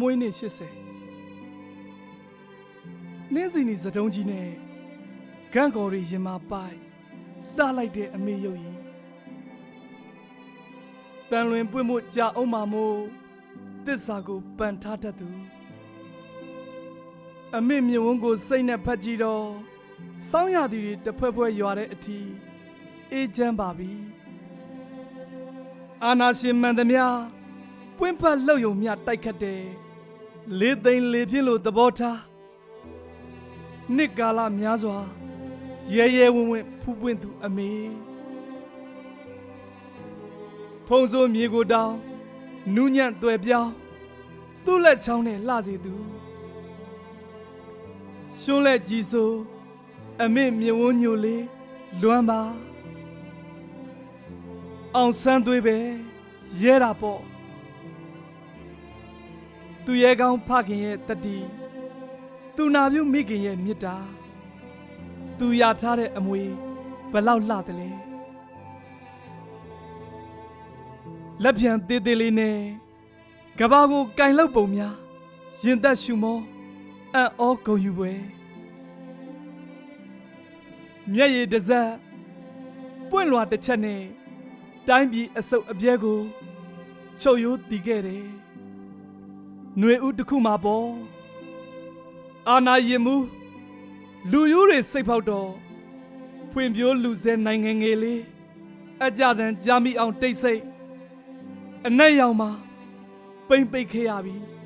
မွေးနေ့80နင်းစီနီစတုံးကြီးနဲ့ဂန့်ကော်ရီရင်မာပိုက်လှလိုက်တဲ့အမေရုပ်ကြီးတန်လွင်ပွင့်မှုကြာအောင်မာမို့တစ္ဆာကိုပန်ထားတတ်သူအမေမြဝန်းကိုစိတ်နဲ့ဖတ်ကြည့်တော့စောင်းရသည်တွေတစ်ဖွဲ့ဖွဲ့ရွာတဲ့အထိအေးချမ်းပါပြီအာနာရှင်မန်သမျှပွင့်ဖက်လှုပ်ယုံမြတိုက်ခတ်တယ် လေးသိန်းလေးပြင်းလို့သဘောထားနှစ်ကာလများစွာရဲရဲဝံ့ဝံ့ဖူးပွင့်သူအမေဖုံစိုးမြေကိုတောင်းနူးညံ့သွယ်ပြောင်းသူ့လက်ချောင်းနဲ့လှစေသူရှုံးလက်ကြီးဆိုအမေမြဝန်းညိုလေးလွမ်းပါအောင်ဆန်းသွေးပဲရဲတာပေါ့ သူရဲကောင်းဖခင်ရဲ့တတိသူနာပြုမိခင်ရဲ့မေတ္တာသူရထားတဲ့အမွေဘလောက်လှတယ်လဲလက်ပြန်သေးသေးလေးနဲ့ကဘာကိုကင်လောက်ပုံများရင်သက်ရှူမောအံ့ဩဂုံယူပွဲမျက်ရည်တစ်စက်ပွင့်လွာတစ်ချက်နဲ့တိုင်းပြည်အစုပ်အပြဲကိုချုပ်ရိုးတည်ခဲ့တယ်။ ຫນွေဦးတစ်ခုမှာပေါ့အာနာရင်မူလူယူတွေစိတ်ဖောက်တော့ဖွံ့ဖြိုးလူစဲနိုင်ငံငယ်လေးအကြတန်ကြာမိအောင်တိတ်ဆိတ်အနက်ရောင်မှာပိမ့်ပိတ်ခဲ့ရပြီ။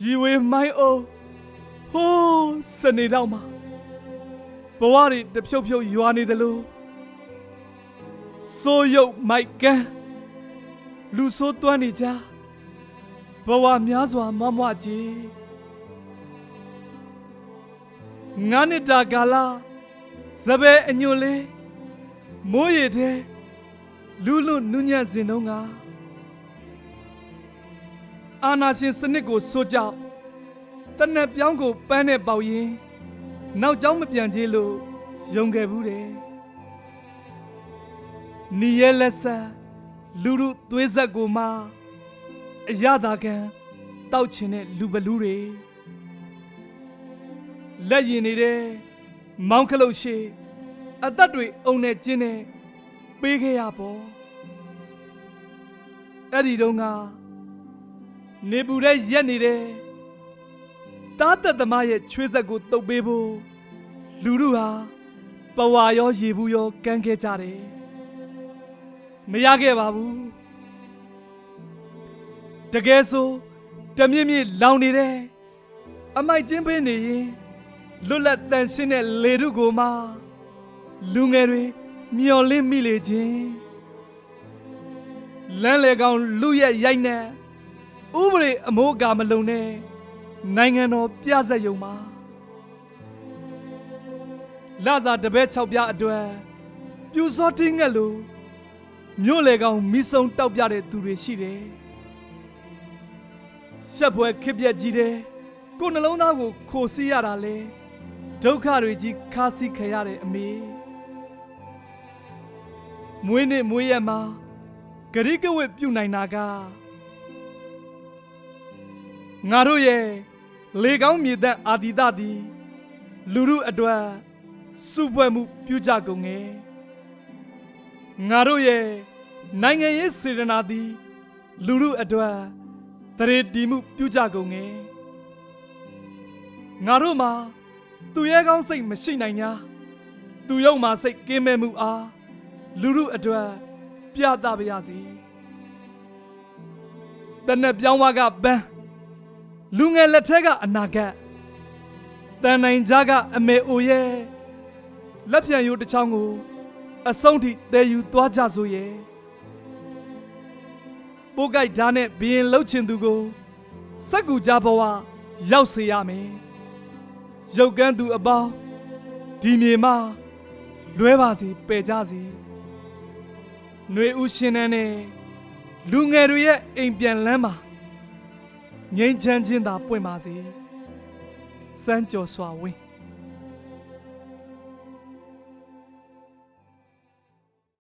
ရီဝေမိုင်းအိုဟိုးစနေတော့မှာဘဝတွေတဖြုတ်ဖြုတ်ရွာနေတယ်လို့ဆိုရုပ်မိုက်ကန်လူဆိုးသွမ်းနေကြ ဘဝများစွာမမွကြီးငါနှစ်တာကာလစပယ်အညွန့်လေးမိုးရည်တဲ့လူလွတ်နုညံ့စင်တော့ငါအာနာရှင်စနစ်ကိုစိုးကြောက်တနက်ပြောင်းကိုပန်းနဲ့ပေါက်ရင်နောက်ကျောင်းမပြန်သေးလို့ယုံခဲ့ဘူးတယ်နီရဲလက်ဆက်လူလူသွေးဆက်ကိုမှ အရသာခံတောက်ချင်တဲ့လူဘလူးတွေလက်ရင်နေတဲ့မောင်းခလုတ်ရှိအသက်တွေအုံနဲ့ကျင်းနေပေးခဲ့ရပေါ့အဲ့ဒီတော့ကနေပူတဲ့ရက်နေတဲ့တားသက်သမားရဲ့ချွေးဆက်ကိုတုပ်ပေးဖို့လူလူဟာပဝါရောရေဘူးရောကမ်းခဲ့ကြတယ်မရခဲ့ပါဘူး တကယ်ဆိုတမြင့်မြင့်လောင်နေတယ်အမိုက်ချင်းပေးနေရင်လွတ်လပ်တန်ရှင်းတဲ့လေထုကိုမှလူငယ်တွေမျော်လင့်မိလေခြင်းလမ်းလေကောင်လူရဲ့ရိုက်နှက်ဥပဒေအမိုးအကာမလုံနဲ့နိုင်ငံတော်ပြဇက်ယုံမှာလာစာတပည့်6ပြားအတွက်ပြူစောတင်းငက်လို့မြို့လေကောင်မိဆုံတောက်ပြတဲ့သူတွေရှိတယ် ရှက်ပွဲခစ်ပြက်ကြီးတယ်ကိုယ်နှလုံးသားကိုခိုစီးရတာလေဒုက္ခတွေကြီးခါးစီးခံရတဲ့အမေမွေးနေ့မွေးရက်မှာဂရိကဝတ်ပြုနိုင်တာကငါတို့ရဲ့လေကောင်းမြေသက်အာတိတသည်လူမှုအတွက်စုဖွဲ့မှုပြုကြကုန်ငယ်ငါတို့ရဲ့နိုင်ငံရေးစေတနာသည်လူမှုအတွက် တရေတီမှုပြုကြကုန်ငယ်ငါတို့မှာသူရဲကောင်းစိတ်မရှိနိုင်냐သူယုံမှာစိတ်ကင်းမဲ့မှုအားလူမှုအတွက်ပြသပါရစေတနက်ပြောင်းဝါကပန်းလူငယ်လက်ထက်ကအနာဂတ်တန်နိုင်ကြကအမေအိုရဲ့လက်ပြန်ရိုးတစ်ချောင်းကိုအဆုံးထိတည်ယူသွားကြစို့ရဲ့ ပိုးကြိုက်ဓာတ်နဲ့ဘရင်လှုပ်ချင်သူကိုစက်ကူကြဘဝရောက်စေရမယ်ရုပ်ကန်းသူအပေါင်းဒီမြေမှာလွဲပါစေပယ်ကြစေຫນွေဦးရှင်နှန်းနဲ့လူငယ်တွေရဲ့အိမ်ပြန်လမ်းမှာငိမ့်ချမ်းခြင်းသာပွင့်ပါစေစမ်းကြော်စွာဝင်း